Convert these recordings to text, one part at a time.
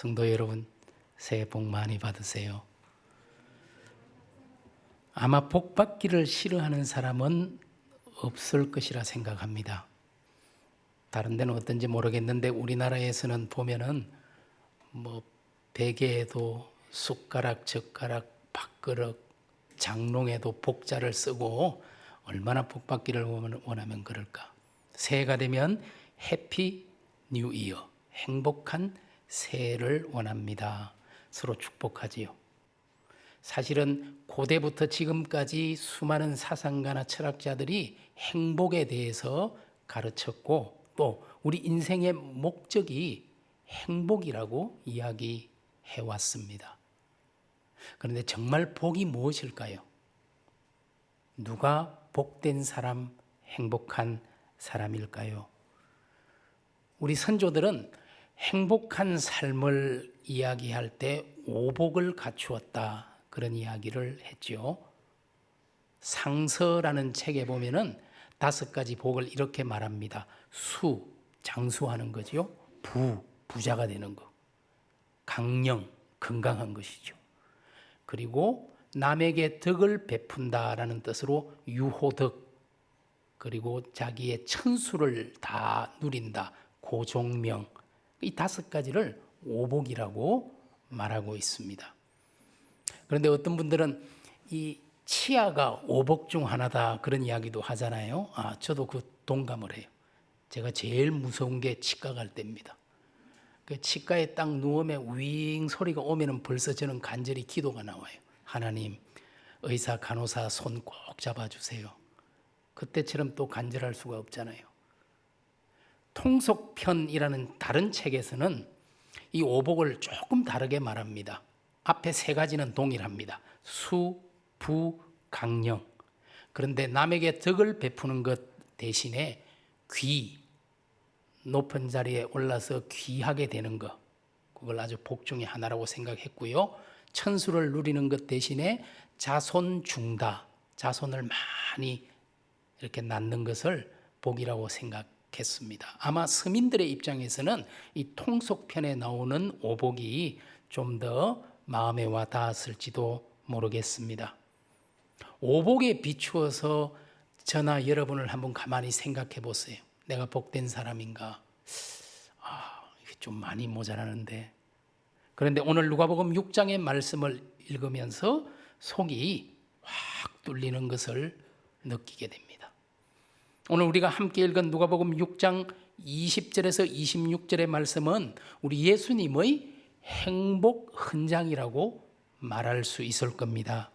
성도 여러분, 새해 복 많이 받으세요. 아마 복 받기를 싫어하는 사람은 없을 것이라 생각합니다. 다른 데는 어떤지 모르겠는데 우리나라에서는 보면은 뭐 베개에도 숟가락, 젓가락, 밥그릇, 장롱에도 복자를 쓰고 얼마나 복 받기를 원하면 그럴까. 새해가 되면 해피 뉴 이어, 행복한 새해를 원합니다. 서로 축복하지요. 사실은 고대부터 지금까지 수많은 사상가나 철학자들이 행복에 대해서 가르쳤고 또 우리 인생의 목적이 행복이라고 이야기해 왔습니다. 그런데 정말 복이 무엇일까요? 누가 복된 사람, 행복한 사람일까요? 우리 선조들은 행복한 삶을 이야기할 때 오복을 갖추었다. 그런 이야기를 했지요. 상서라는 책에 보면은 다섯 가지 복을 이렇게 말합니다. 수, 장수하는 거지요. 부, 부자가 되는 거. 강령, 건강한 것이죠. 그리고 남에게 덕을 베푼다라는 뜻으로 유호덕, 그리고 자기의 천수를 다 누린다. 고종명. 이 다섯 가지를 오복이라고 말하고 있습니다. 그런데 어떤 분들은 이 치아가 오복 중 하나다 그런 이야기도 하잖아요. 아, 저도 그 동감을 해요. 제가 제일 무서운 게 치과 갈 때입니다. 그 치과에 딱 누우면 윙 소리가 오면은 벌써 저는 간절히 기도가 나와요. 하나님, 의사, 간호사 손 꼭 잡아주세요. 그때처럼 또 간절할 수가 없잖아요. 통속편이라는 다른 책에서는 이 오복을 조금 다르게 말합니다. 앞에 세 가지는 동일합니다. 수, 부, 강령. 그런데 남에게 덕을 베푸는 것 대신에 귀, 높은 자리에 올라서 귀하게 되는 것. 그걸 아주 복 중의 하나라고 생각했고요. 천수를 누리는 것 대신에 자손 중다. 자손을 많이 이렇게 낳는 것을 복이라고 생각 했습니다. 아마 서민들의 입장에서는 이 통속편에 나오는 오복이 좀 더 마음에 와 닿았을지도 모르겠습니다. 오복에 비추어서 저나 여러분을 한번 가만히 생각해 보세요. 내가 복된 사람인가? 아, 좀 많이 모자라는데. 그런데 오늘 누가복음 6장의 말씀을 읽으면서 속이 확 뚫리는 것을 느끼게 됩니다. 오늘 우리가 함께 읽은 누가복음 6장 20절에서 26절의 말씀은 우리 예수님의 행복 흔장이라고 말할 수 있을 겁니다.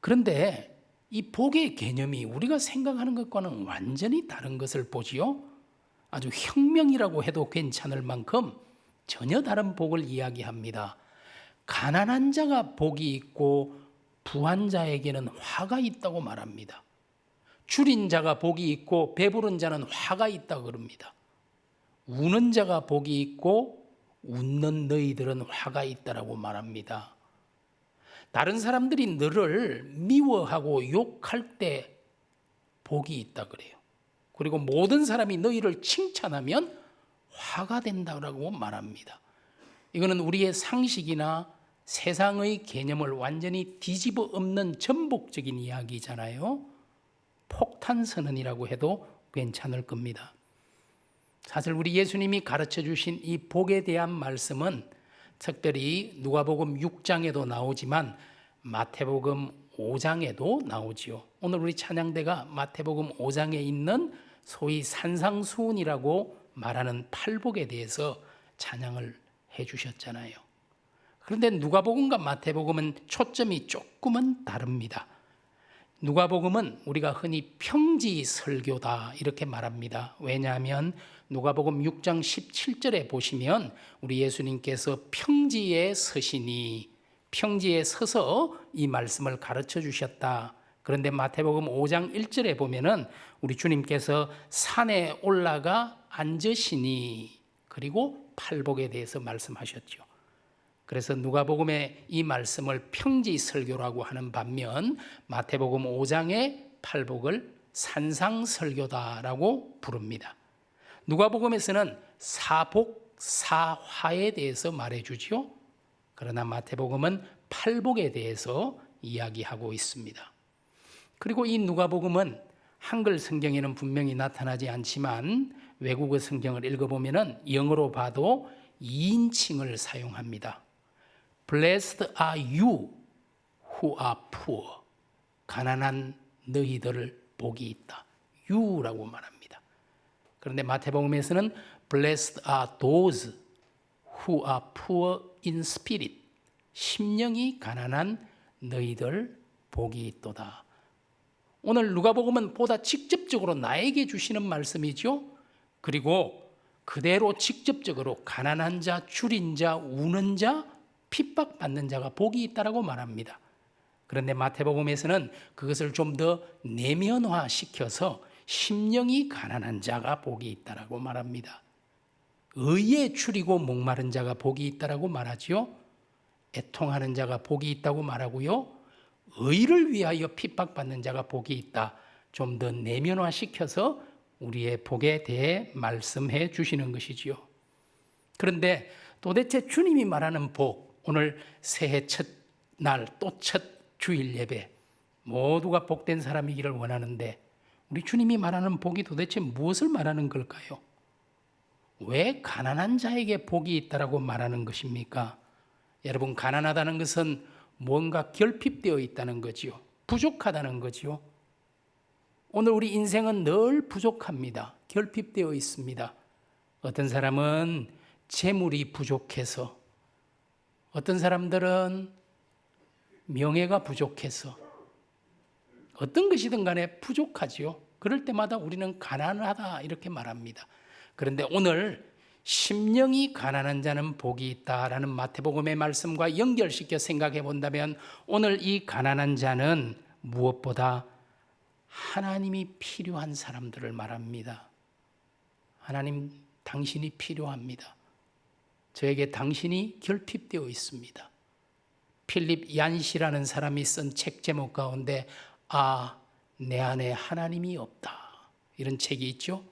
그런데 이 복의 개념이 우리가 생각하는 것과는 완전히 다른 것을 보지요. 아주 혁명이라고 해도 괜찮을 만큼 전혀 다른 복을 이야기합니다. 가난한 자가 복이 있고 부한 자에게는 화가 있다고 말합니다. 줄인 자가 복이 있고 배부른 자는 화가 있다고 그럽니다. 우는 자가 복이 있고 웃는 너희들은 화가 있다라고 말합니다. 다른 사람들이 너를 미워하고 욕할 때 복이 있다 그래요. 그리고 모든 사람이 너희를 칭찬하면 화가 된다고 말합니다. 이거는 우리의 상식이나 세상의 개념을 완전히 뒤집어 엎는 전복적인 이야기잖아요. 폭탄 선언이라고 해도 괜찮을 겁니다. 사실 우리 예수님이 가르쳐 주신 이 복에 대한 말씀은 특별히 누가복음 6장에도 나오지만 마태복음 5장에도 나오지요. 오늘 우리 찬양대가 마태복음 5장에 있는 소위 산상수훈이라고 말하는 팔복에 대해서 찬양을 해 주셨잖아요. 그런데 누가복음과 마태복음은 초점이 조금은 다릅니다. 누가복음은 우리가 흔히 평지 설교다 이렇게 말합니다. 왜냐하면 누가복음 6장 17절에 보시면 우리 예수님께서 평지에 서시니 평지에 서서 이 말씀을 가르쳐 주셨다. 그런데 마태복음 5장 1절에 보면은 우리 주님께서 산에 올라가 앉으시니 그리고 팔복에 대해서 말씀하셨죠. 그래서 누가복음의 이 말씀을 평지 설교라고 하는 반면 마태복음 5장의 팔복을 산상 설교다라고 부릅니다. 누가복음에서는 사복 사화에 대해서 말해 주지요. 그러나 마태복음은 팔복에 대해서 이야기하고 있습니다. 그리고 이 누가복음은 한글 성경에는 분명히 나타나지 않지만 외국어 성경을 읽어보면은 영어로 봐도 2인칭을 사용합니다. Blessed are you who are poor. 가난한 너희들을 복이 있다. you라고 말합니다. 그런데 마태복음에서는 blessed are those who are poor in spirit. 심령이 가난한 너희들 복이 있도다. 오늘 누가복음은 보다 직접적으로 나에게 주시는 말씀이죠. 그리고 그대로 직접적으로 가난한 자, 줄인 자, 우는 자, 핍박받는 자가 복이 있다라고 말합니다. 그런데 마태복음에서는 그것을 좀 더 내면화 시켜서 심령이 가난한 자가 복이 있다라고 말합니다. 의에 줄이고 목마른 자가 복이 있다라고 말하지요. 애통하는 자가 복이 있다고 말하고요. 의를 위하여 핍박받는 자가 복이 있다. 좀 더 내면화 시켜서 우리의 복에 대해 말씀해 주시는 것이지요. 그런데 도대체 주님이 말하는 복, 오늘 새해 첫 날 또 첫 주일 예배 모두가 복된 사람이기를 원하는데 우리 주님이 말하는 복이 도대체 무엇을 말하는 걸까요? 왜 가난한 자에게 복이 있다라고 말하는 것입니까? 여러분 가난하다는 것은 뭔가 결핍되어 있다는 거지요. 부족하다는 거지요. 오늘 우리 인생은 늘 부족합니다. 결핍되어 있습니다. 어떤 사람은 재물이 부족해서 어떤 사람들은 명예가 부족해서 어떤 것이든 간에 부족하지요. 그럴 때마다 우리는 가난하다 이렇게 말합니다. 그런데 오늘 심령이 가난한 자는 복이 있다라는 마태복음의 말씀과 연결시켜 생각해 본다면 오늘 이 가난한 자는 무엇보다 하나님이 필요한 사람들을 말합니다. 하나님 당신이 필요합니다. 저에게 당신이 결핍되어 있습니다. 필립 얀시라는 사람이 쓴 책 제목 가운데 아, 내 안에 하나님이 없다. 이런 책이 있죠.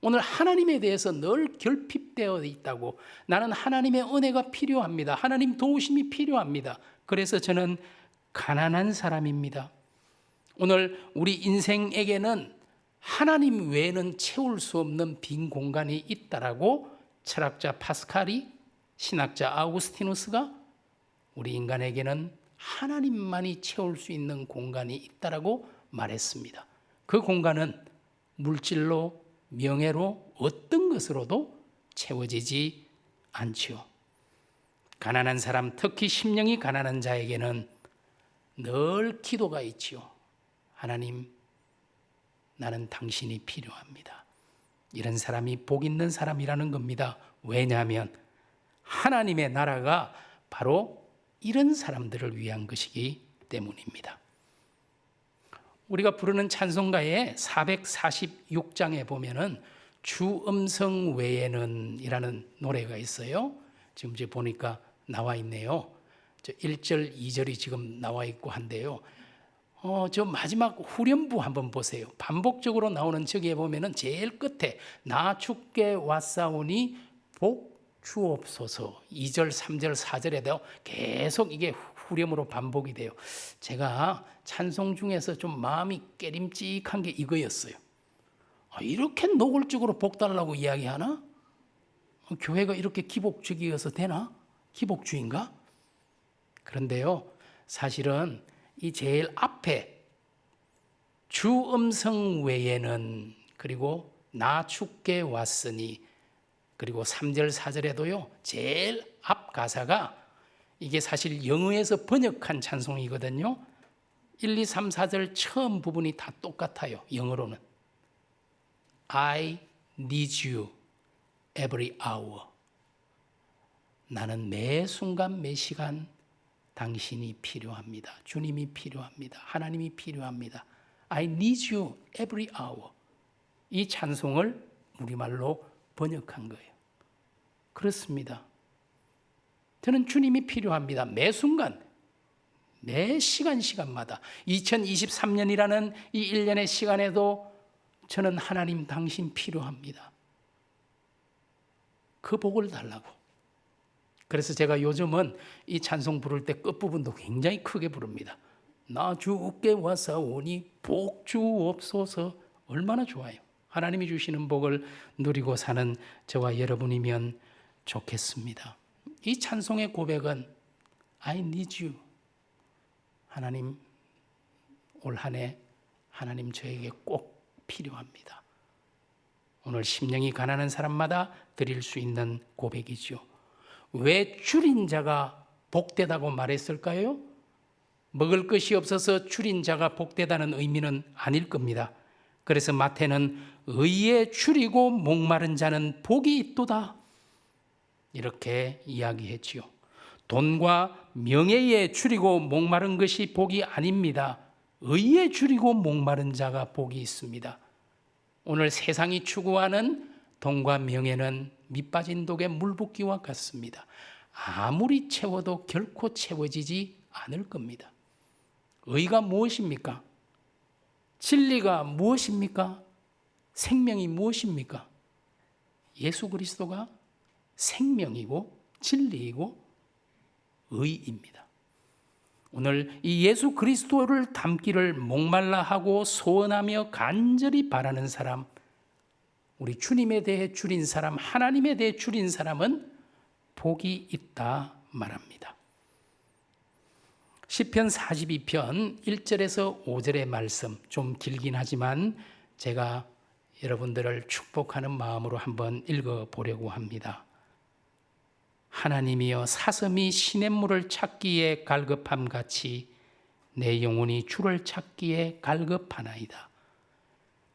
오늘 하나님에 대해서 늘 결핍되어 있다고 나는 하나님의 은혜가 필요합니다. 하나님 도우심이 필요합니다. 그래서 저는 가난한 사람입니다. 오늘 우리 인생에게는 하나님 외에는 채울 수 없는 빈 공간이 있다라고 철학자 파스칼이 신학자 아우구스티누스가 우리 인간에게는 하나님만이 채울 수 있는 공간이 있다라고 말했습니다. 그 공간은 물질로 명예로 어떤 것으로도 채워지지 않지요. 가난한 사람, 특히 심령이 가난한 자에게는 늘 기도가 있지요. 하나님, 나는 당신이 필요합니다. 이런 사람이 복 있는 사람이라는 겁니다. 왜냐하면 하나님의 나라가 바로 이런 사람들을 위한 것이기 때문입니다. 우리가 부르는 찬송가의 446장에 보면은 주 음성 외에는 이라는 노래가 있어요. 지금 이제 보니까 나와 있네요. 저 1절, 2절이 지금 나와 있고 한데요. 어, 저 마지막 후렴부 한번 보세요. 반복적으로 나오는 저기에 보면은 제일 끝에 나 죽게 왔사오니 복 주옵소서 2절, 3절, 4절에도 계속 이게 후렴으로 반복이 돼요. 제가 찬송 중에서 좀 마음이 깨림직한 게 이거였어요. 아, 이렇게 노골적으로 복 달라고 이야기하나? 어, 교회가 이렇게 기복적이어서 되나? 기복주인가? 그런데요, 사실은 이 제일 앞에 주 음성 외에는 그리고 나 죽게 왔으니 그리고 3절 4절에도요. 제일 앞 가사가 이게 사실 영어에서 번역한 찬송이거든요. 1, 2, 3, 4절 처음 부분이 다 똑같아요. 영어로는. I need you every hour. 나는 매 순간 매 시간 당신이 필요합니다. 주님이 필요합니다. 하나님이 필요합니다. I need you every hour. 이 찬송을 우리말로 번역한 거예요. 그렇습니다. 저는 주님이 필요합니다. 매 순간, 매 시간 시간마다 2023년이라는 이 1년의 시간에도 저는 하나님 당신 필요합니다. 그 복을 달라고. 그래서 제가 요즘은 이 찬송 부를 때 끝부분도 굉장히 크게 부릅니다. 나 주께 와사오니 복 주옵소서 얼마나 좋아요. 하나님이 주시는 복을 누리고 사는 저와 여러분이면 좋겠습니다. 이 찬송의 고백은 I need you. 하나님 올 한해 하나님 저에게 꼭 필요합니다. 오늘 심령이 가난한 사람마다 드릴 수 있는 고백이죠. 왜 줄인 자가 복되다고 말했을까요? 먹을 것이 없어서 줄인 자가 복되다는 의미는 아닐 겁니다. 그래서 마태는 의에 줄이고 목마른 자는 복이 있도다. 이렇게 이야기했지요. 돈과 명예에 줄이고 목마른 것이 복이 아닙니다. 의에 줄이고 목마른 자가 복이 있습니다. 오늘 세상이 추구하는 돈과 명예는 밑빠진 독의 물붓기와 같습니다. 아무리 채워도 결코 채워지지 않을 겁니다. 의가 무엇입니까? 진리가 무엇입니까? 생명이 무엇입니까? 예수 그리스도가 생명이고 진리이고 의입니다. 오늘 이 예수 그리스도를 닮기를 목말라 하고 소원하며 간절히 바라는 사람, 우리 주님에 대해 줄인 사람, 하나님에 대해 줄인 사람은 복이 있다 말합니다. 시편 42편 1절에서 5절의 말씀 좀 길긴 하지만 제가 여러분들을 축복하는 마음으로 한번 읽어 보려고 합니다. 하나님이여 사슴이 시냇물을 찾기에 갈급함 같이 내 영혼이 주를 찾기에 갈급하나이다.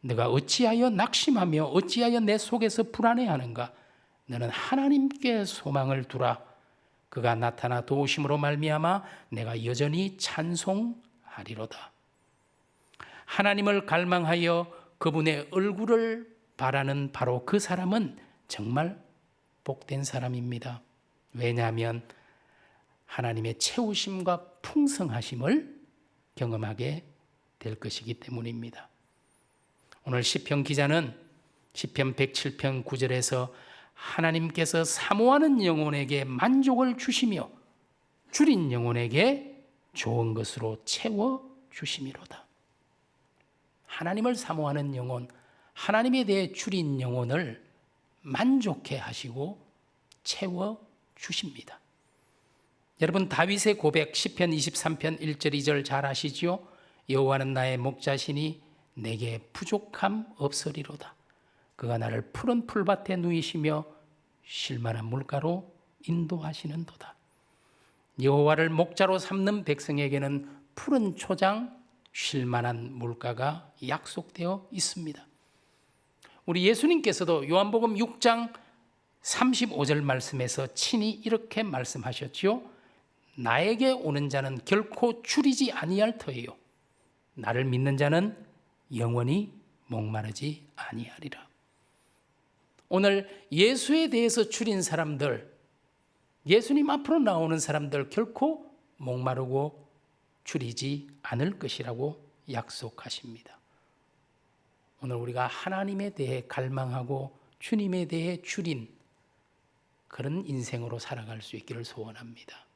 내가 어찌하여 낙심하며 어찌하여 내 속에서 불안해하는가? 너는 하나님께 소망을 두라. 그가 나타나 도우심으로 말미암아 내가 여전히 찬송하리로다. 하나님을 갈망하여 그분의 얼굴을 바라는 바로 그 사람은 정말 복된 사람입니다. 왜냐하면 하나님의 채우심과 풍성하심을 경험하게 될 것이기 때문입니다. 오늘 시편 기자는 시편 107편 9절에서 하나님께서 사모하는 영혼에게 만족을 주시며 줄인 영혼에게 좋은 것으로 채워 주심이로다. 하나님을 사모하는 영혼, 하나님에 대해 줄인 영혼을 만족해 하시고 채워 주십니다. 여러분 다윗의 고백 시편 23편 1절 2절 잘 아시지요? 여호와는 나의 목자시니 내게 부족함 없으리로다. 그가 나를 푸른 풀밭에 누이시며 쉴만한 물가로 인도하시는도다. 여호와를 목자로 삼는 백성에게는 푸른 초장, 쉴만한 물가가 약속되어 있습니다. 우리 예수님께서도 요한복음 6장 35절 말씀에서 친히 이렇게 말씀하셨지요. 나에게 오는 자는 결코 줄이지 아니할 터예요. 나를 믿는 자는 영원히 목마르지 아니하리라. 오늘 예수에 대해서 줄인 사람들, 예수님 앞으로 나오는 사람들 결코 목마르고 줄이지 않을 것이라고 약속하십니다. 오늘 우리가 하나님에 대해 갈망하고 주님에 대해 줄인 그런 인생으로 살아갈 수 있기를 소원합니다.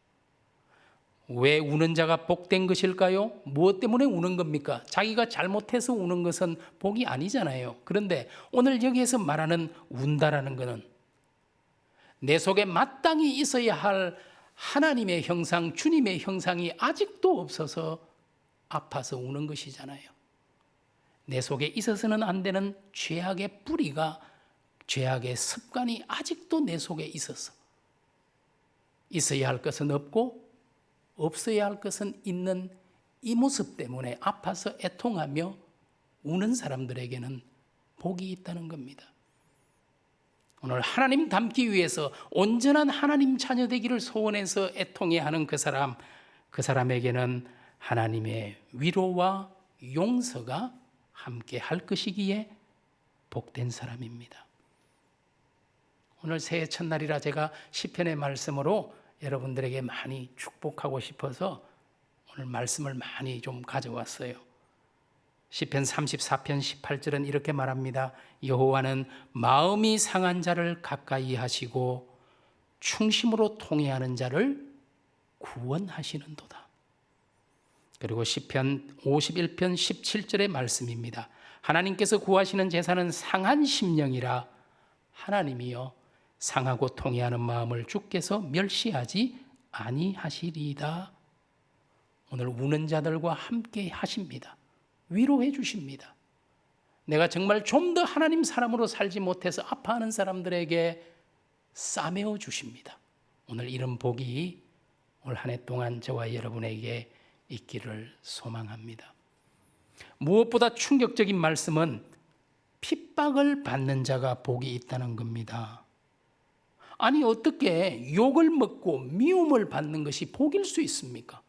왜 우는 자가 복된 것일까요? 무엇 때문에 우는 겁니까? 자기가 잘못해서 우는 것은 복이 아니잖아요. 그런데 오늘 여기에서 말하는 운다라는 것은 내 속에 마땅히 있어야 할 하나님의 형상, 주님의 형상이 아직도 없어서 아파서 우는 것이잖아요. 내 속에 있어서는 안 되는 죄악의 뿌리가 죄악의 습관이 아직도 내 속에 있어서 있어야 할 것은 없고 없어야 할 것은 있는 이 모습 때문에 아파서 애통하며 우는 사람들에게는 복이 있다는 겁니다. 오늘 하나님 닮기 위해서 온전한 하나님 자녀 되기를 소원해서 애통해 하는 그 사람, 그 사람에게는 하나님의 위로와 용서가 함께 할 것이기에 복된 사람입니다. 오늘 새해 첫날이라 제가 시편의 말씀으로 여러분들에게 많이 축복하고 싶어서 오늘 말씀을 많이 좀 가져왔어요. 시편 34편 18절은 이렇게 말합니다. 여호와는 마음이 상한 자를 가까이 하시고 충심으로 통회하는 자를 구원하시는도다. 그리고 시편 51편 17절의 말씀입니다. 하나님께서 구하시는 제사는 상한 심령이라 하나님이여 상하고 통회하는 마음을 주께서 멸시하지 아니하시리이다. 오늘 우는 자들과 함께 하십니다. 위로해 주십니다. 내가 정말 좀 더 하나님 사람으로 살지 못해서 아파하는 사람들에게 싸매어 주십니다. 오늘 이런 복이 올 한 해 동안 저와 여러분에게 있기를 소망합니다. 무엇보다 충격적인 말씀은 핍박을 받는 자가 복이 있다는 겁니다. 아니 어떻게 욕을 먹고 미움을 받는 것이 복일 수 있습니까?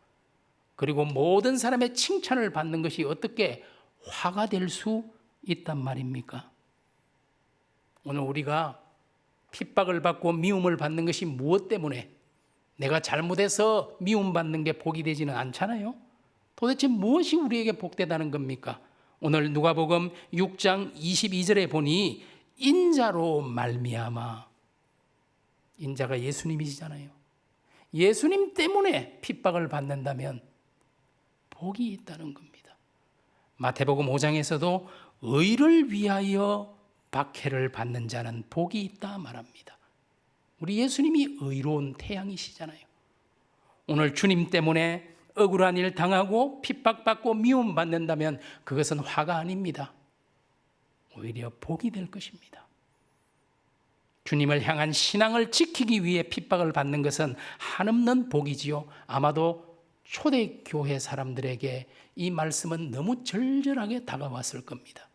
그리고 모든 사람의 칭찬을 받는 것이 어떻게 화가 될 수 있단 말입니까? 오늘 우리가 핍박을 받고 미움을 받는 것이 무엇 때문에 내가 잘못해서 미움받는 게 복이 되지는 않잖아요. 도대체 무엇이 우리에게 복되다는 겁니까? 오늘 누가복음 6장 22절에 보니 인자로 말미암아 인자가 예수님이시잖아요. 예수님 때문에 핍박을 받는다면 복이 있다는 겁니다. 마태복음 5장에서도 의를 위하여 박해를 받는 자는 복이 있다 말합니다. 우리 예수님이 의로운 태양이시잖아요. 오늘 주님 때문에 억울한 일 당하고 핍박받고 미움받는다면 그것은 화가 아닙니다. 오히려 복이 될 것입니다. 주님을 향한 신앙을 지키기 위해 핍박을 받는 것은 한없는 복이지요. 아마도 초대교회 사람들에게 이 말씀은 너무 절절하게 다가왔을 겁니다.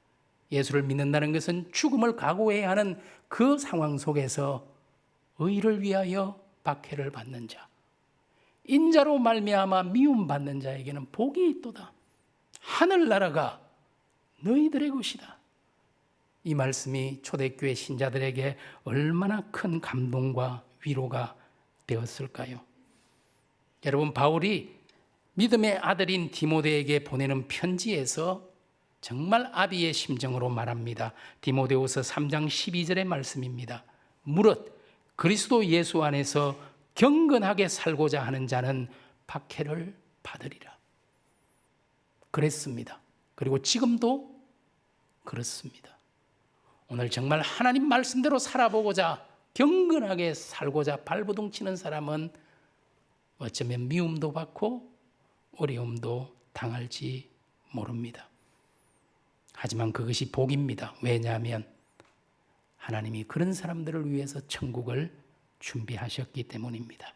예수를 믿는다는 것은 죽음을 각오해야 하는 그 상황 속에서 의를 위하여 박해를 받는 자, 인자로 말미암아 미움 받는 자에게는 복이 있도다. 하늘나라가 너희들의 것이다. 이 말씀이 초대교회 신자들에게 얼마나 큰 감동과 위로가 되었을까요? 여러분 바울이 믿음의 아들인 디모데에게 보내는 편지에서 정말 아비의 심정으로 말합니다. 디모데후서 3장 12절의 말씀입니다. 무릇 그리스도 예수 안에서 경건하게 살고자 하는 자는 박해를 받으리라. 그랬습니다. 그리고 지금도 그렇습니다. 오늘 정말 하나님 말씀대로 살아보고자 경건하게 살고자 발버둥 치는 사람은 어쩌면 미움도 받고 어려움도 당할지 모릅니다. 하지만 그것이 복입니다. 왜냐하면 하나님이 그런 사람들을 위해서 천국을 준비하셨기 때문입니다.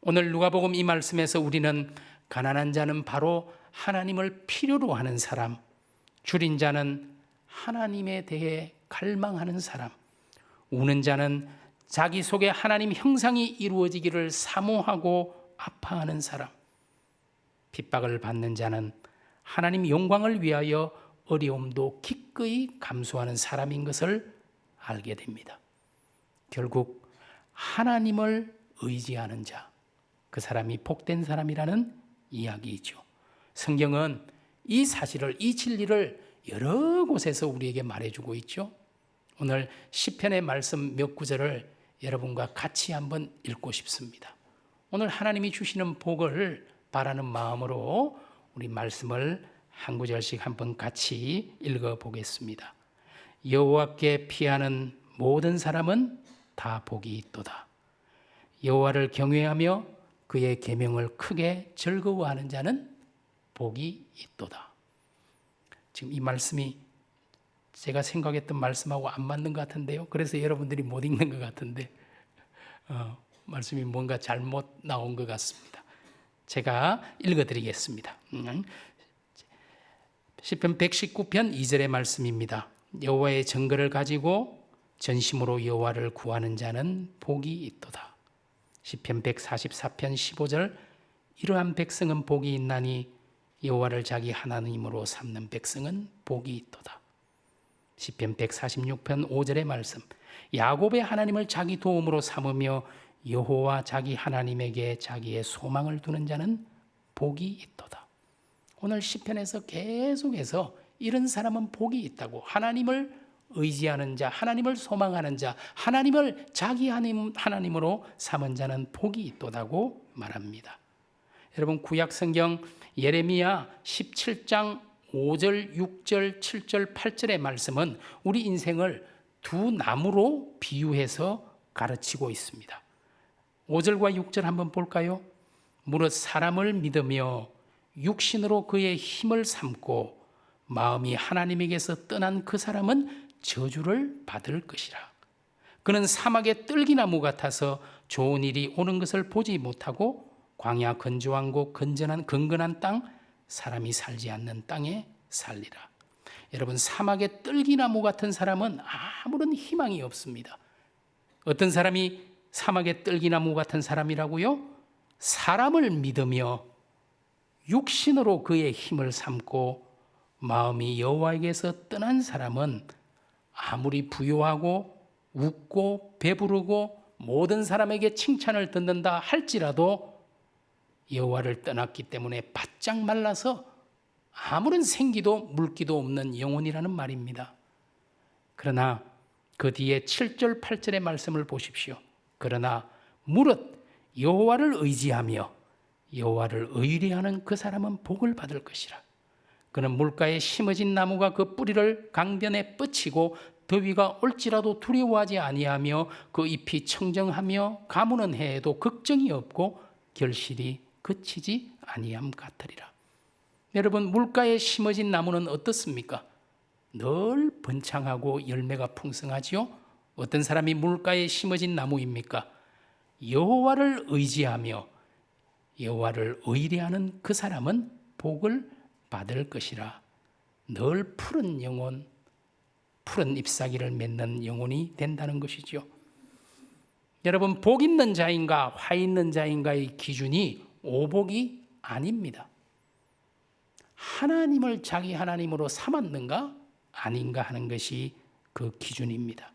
오늘 누가복음 이 말씀에서 우리는 가난한 자는 바로 하나님을 필요로 하는 사람, 줄인 자는 하나님에 대해 갈망하는 사람, 우는 자는 자기 속에 하나님 형상이 이루어지기를 사모하고 아파하는 사람, 핍박을 받는 자는 하나님 영광을 위하여 어려움도 기꺼이 감수하는 사람인 것을 알게 됩니다. 결국 하나님을 의지하는 자, 그 사람이 복된 사람이라는 이야기이죠. 성경은 이 사실을, 이 진리를 여러 곳에서 우리에게 말해주고 있죠. 오늘 시편의 말씀 몇 구절을 여러분과 같이 한번 읽고 싶습니다. 오늘 하나님이 주시는 복을 바라는 마음으로 우리 말씀을 한 구절씩 한번 같이 읽어 보겠습니다. 여호와께 피하는 모든 사람은 다 복이 있도다. 여호와를 경외하며 그의 계명을 크게 즐거워하는 자는 복이 있도다. 지금 이 말씀이 제가 생각했던 말씀하고 안 맞는 것 같은데요. 그래서 여러분들이 못 읽는 것 같은데 어, 말씀이 뭔가 잘못 나온 것 같습니다. 제가 읽어드리겠습니다. 음. 시편 119편 2절의 말씀입니다. 여호와의 증거를 가지고 전심으로 여호와를 구하는 자는 복이 있도다. 시편 144편 15절 이러한 백성은 복이 있나니 여호와를 자기 하나님으로 삼는 백성은 복이 있도다. 시편 146편 5절의 말씀 야곱의 하나님을 자기 도움으로 삼으며 여호와 자기 하나님에게 자기의 소망을 두는 자는 복이 있도다. 오늘 시편에서 계속해서 이런 사람은 복이 있다고 하나님을 의지하는 자, 하나님을 소망하는 자, 하나님을 자기 하나님, 하나님으로 삼은 자는 복이 있도다고 말합니다. 여러분 구약 성경 예레미야 17장 5절, 6절, 7절, 8절의 말씀은 우리 인생을 두 나무로 비유해서 가르치고 있습니다. 5절과 6절 한번 볼까요? 무릇 사람을 믿으며 육신으로 그의 힘을 삼고 마음이 하나님에게서 떠난 그 사람은 저주를 받을 것이라. 그는 사막의 뜰기나무 같아서 좋은 일이 오는 것을 보지 못하고 광야 건조한 곳 건전한 건건한 땅 사람이 살지 않는 땅에 살리라. 여러분 사막의 뜰기나무 같은 사람은 아무런 희망이 없습니다. 어떤 사람이 사막의 뜰기나무 같은 사람이라고요? 사람을 믿으며 육신으로 그의 힘을 삼고 마음이 여호와에게서 떠난 사람은 아무리 부유하고 웃고 배부르고 모든 사람에게 칭찬을 듣는다 할지라도 여호와를 떠났기 때문에 바짝 말라서 아무런 생기도 물기도 없는 영혼이라는 말입니다. 그러나 그 뒤에 7절 8절의 말씀을 보십시오. 그러나 무릇 여호와를 의지하며 여호와를 의뢰하는 그 사람은 복을 받을 것이라. 그는 물가에 심어진 나무가 그 뿌리를 강변에 뻗치고 더위가 올지라도 두려워하지 아니하며 그 잎이 청정하며 가무는 해에도 걱정이 없고 결실이 그치지 아니함 같으리라. 여러분 물가에 심어진 나무는 어떻습니까? 늘 번창하고 열매가 풍성하지요. 어떤 사람이 물가에 심어진 나무입니까? 여호와를 의지하며 여호와를 의뢰하는 그 사람은 복을 받을 것이라. 늘 푸른 영혼, 푸른 잎사귀를 맺는 영혼이 된다는 것이죠. 여러분 복 있는 자인가 화 있는 자인가의 기준이 오복이 아닙니다. 하나님을 자기 하나님으로 삼았는가 아닌가 하는 것이 그 기준입니다.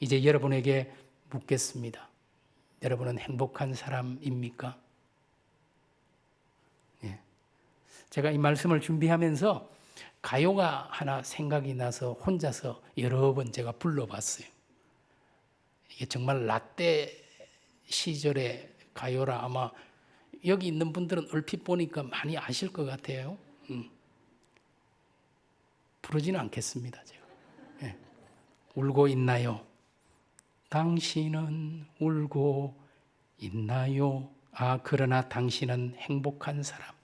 이제 여러분에게 묻겠습니다. 여러분은 행복한 사람입니까? 예. 제가 이 말씀을 준비하면서 가요가 하나 생각이 나서 혼자서 여러 번 제가 불러봤어요. 이게 정말 라떼 시절의 가요라 아마 여기 있는 분들은 얼핏 보니까 많이 아실 것 같아요. 음. 부르지는 않겠습니다. 제가. 예. 울고 있나요? 당신은 울고 있나요? 아, 그러나 당신은 행복한 사람.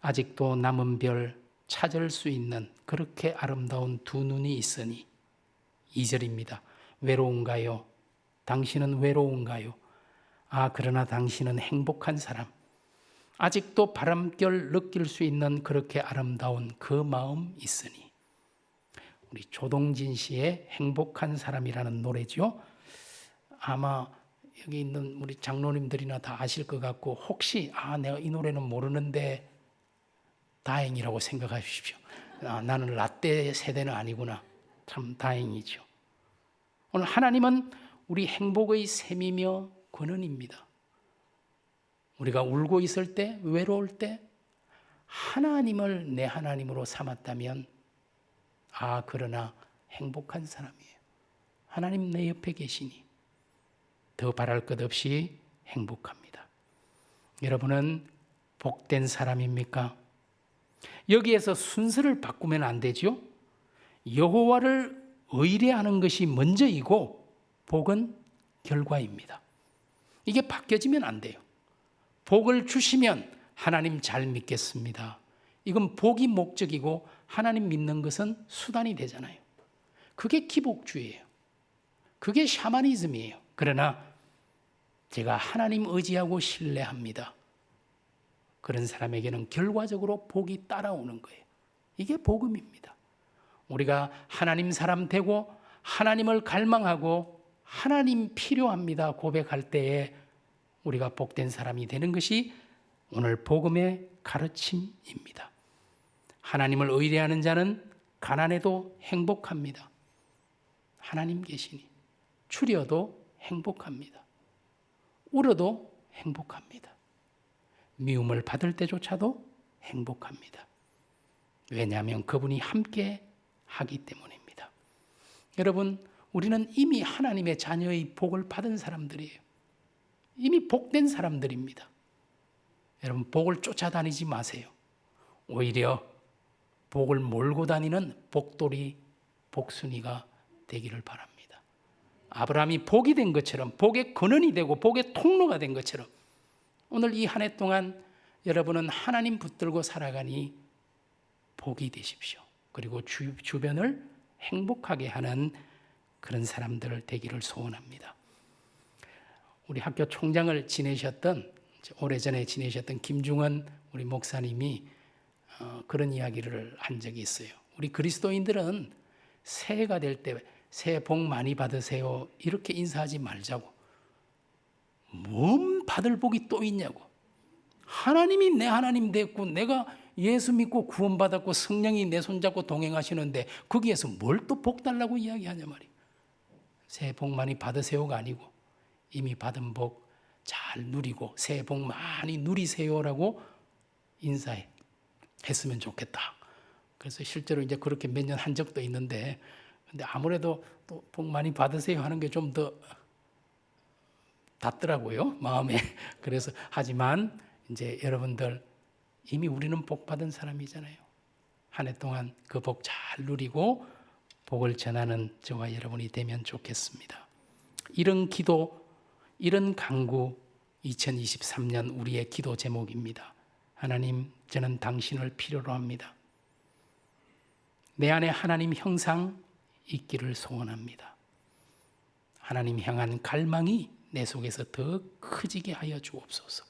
아직도 남은 별 찾을 수 있는 그렇게 아름다운 두 눈이 있으니 2절입니다. 외로운가요? 당신은 외로운가요? 아, 그러나 당신은 행복한 사람. 아직도 바람결 느낄 수 있는 그렇게 아름다운 그 마음 있으니. 우리 조동진 씨의 행복한 사람이라는 노래죠. 아마 여기 있는 우리 장로님들이나 다 아실 것 같고 혹시 아 내가 이 노래는 모르는데 다행이라고 생각하십시오. 아, 나는 라떼 세대는 아니구나. 참 다행이죠. 오늘 하나님은 우리 행복의 셈이며 권원입니다. 우리가 울고 있을 때, 외로울 때 하나님을 내 하나님으로 삼았다면 아, 그러나 행복한 사람이에요. 하나님 내 옆에 계시니 더 바랄 것 없이 행복합니다. 여러분은 복된 사람입니까? 여기에서 순서를 바꾸면 안 되죠. 여호와를 의뢰하는 것이 먼저이고 복은 결과입니다. 이게 바뀌어지면 안 돼요. 복을 주시면 하나님 잘 믿겠습니다. 이건 복이 목적이고 하나님 믿는 것은 수단이 되잖아요. 그게 기복주의예요. 그게 샤머니즘이에요. 그러나 제가 하나님 의지하고 신뢰합니다. 그런 사람에게는 결과적으로 복이 따라오는 거예요. 이게 복음입니다. 우리가 하나님 사람 되고 하나님을 갈망하고 하나님 필요합니다 고백할 때에 우리가 복된 사람이 되는 것이 오늘 복음의 가르침입니다. 하나님을 의뢰하는 자는 가난해도 행복합니다. 하나님 계시니 추려도 행복합니다. 울어도 행복합니다. 미움을 받을 때조차도 행복합니다. 왜냐하면 그분이 함께 하기 때문입니다. 여러분, 우리는 이미 하나님의 자녀의 복을 받은 사람들이에요. 이미 복된 사람들입니다. 여러분, 복을 쫓아다니지 마세요. 오히려 복을 몰고 다니는 복돌이 복순이가 되기를 바랍니다. 아브라함이 복이 된 것처럼 복의 근원이 되고 복의 통로가 된 것처럼 오늘 이 한 해 동안 여러분은 하나님 붙들고 살아가니 복이 되십시오. 그리고 주, 주변을 행복하게 하는 그런 사람들 되기를 소원합니다. 우리 학교 총장을 지내셨던 오래전에 지내셨던 김중원 우리 목사님이 어, 그런 이야기를 한 적이 있어요. 우리 그리스도인들은 새해가 될 때 새해 복 많이 받으세요. 이렇게 인사하지 말자고. 뭔 받을 복이 또 있냐고. 하나님이 내 하나님 됐고 내가 예수 믿고 구원받았고 성령이 내 손잡고 동행하시는데 거기에서 뭘 또 복 달라고 이야기하냐 말이에요. 새해 복 많이 받으세요가 아니고 이미 받은 복 잘 누리고 새해 복 많이 누리세요라고 인사해 했으면 좋겠다. 그래서 실제로 이제 그렇게 몇 년 한 적도 있는데 근데 아무래도 또 복 많이 받으세요 하는 게 좀 더 닿더라고요 마음에 그래서 하지만 이제 여러분들 이미 우리는 복 받은 사람이잖아요 한 해 동안 그 복 잘 누리고 복을 전하는 저와 여러분이 되면 좋겠습니다 이런 기도 이런 강구 2023년 우리의 기도 제목입니다 하나님 저는 당신을 필요로 합니다 내 안에 하나님 형상 있기를 소원합니다. 하나님 향한 갈망이 내 속에서 더 커지게 하여 주옵소서.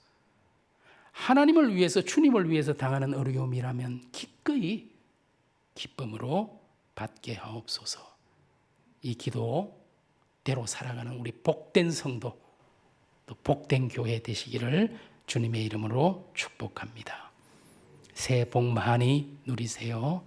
하나님을 위해서 주님을 위해서 당하는 어려움이라면 기꺼이 기쁨으로 받게 하옵소서. 이 기도대로 살아가는 우리 복된 성도 또 복된 교회 되시기를 주님의 이름으로 축복합니다. 새해 복 많이 누리세요.